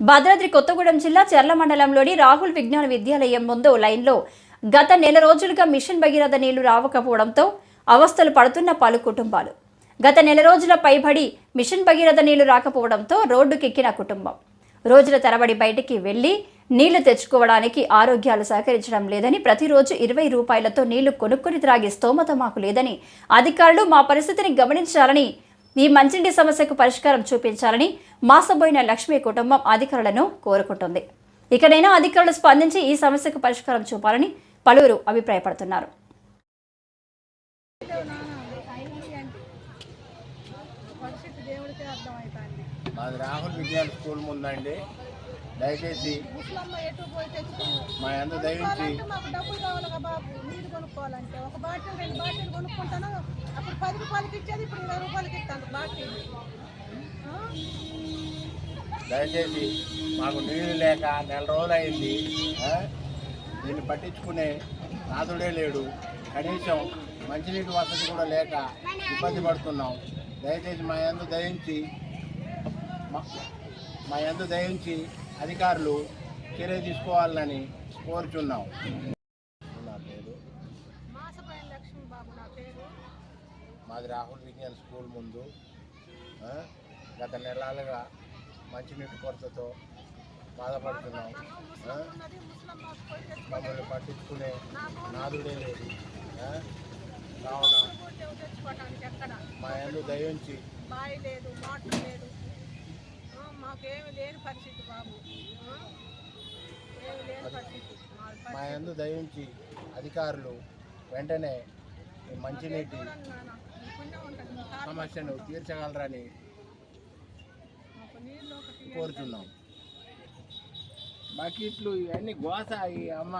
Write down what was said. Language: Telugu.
భద్రాద్రి కొత్తగూడెం జిల్లా చెర్ల మండలంలోని రాహుల్ విజ్ఞాన విద్యాలయం ముందు లైన్లో గత నెల రోజులుగా మిషన్ భగీరథ నీళ్ళు రావకపోవడంతో అవస్థలు పడుతున్న పలు కుటుంబాలు. గత నెల రోజుల పైబడి మిషన్ భగీరథ నీళ్ళు రాకపోవడంతో రోడ్డుకెక్కిన కుటుంబం. రోజుల తరబడి బయటికి వెళ్ళి నీళ్ళు తెచ్చుకోవడానికి ఆరోగ్యాలు సహకరించడం లేదని ప్రతిరోజు ఇరవై రూపాయలతో నీళ్ళు కొనుక్కొని త్రాగే స్తోమత మాకు లేదని అధికారులు మా పరిస్థితిని గమనించాలని ఈ మంచినీటి సమస్యకు పరిష్కారం చూపించాలని మాసబోయిన లక్ష్మి కుటుంబం అధికారులను కోరుకుంటుంది. ఇకనైనా అధికారులు స్పందించి ఈ సమస్యకు పరిష్కారం చూపాలని పలువురు అభిప్రాయపడుతున్నారు. మాది రాహుల్ విజ్ఞాన స్కూల్ ముందండి. దయచేసి మా అందు దయించి కొనుక్కోవాలంటే ఒక బాటిల్ రెండు బాటిల్ కొనుక్కుంటాను. అప్పుడు పది రూపాయలకి ఇచ్చేది ఇప్పుడు ఇరవై రూపాయలకి ఇస్తాను బాటిల్. దయచేసి మాకు నీళ్ళు లేక నెల రోజులు అయింది ఆ? దీన్ని పట్టించుకునే నాదుడే లేడు. కనీసం మంచినీటి వసతి కూడా లేక ఇబ్బంది పడుతున్నాం. దయచేసి మా ఎందు దయించి మా- ఎందు దయించి అధికారులు చర్య తీసుకోవాలని కోరుచున్నాం. మాది రాహుల్ విజ్ఞాన్ స్కూల్ ముందు. గత నెలలుగా మంచినీటి కొరతతో బాధపడుతున్నాం. మమ్మల్ని పట్టించుకునే నాదుడే లేదు. కావున మా యందు దయించి బావి లేదు మోటార్ లేదు. ఆ, మాకేమి లేని పరిస్థితి బాబు. ఆ? ఏమి లేని పరిస్థితి. మా యందు దయించి అధికారులు వెంటనే మంచినీటి సమస్యను తీర్చగలరని కోరుతున్నాం బకెట్లు ఇవన్నీ గోస ఈ అమ్మ.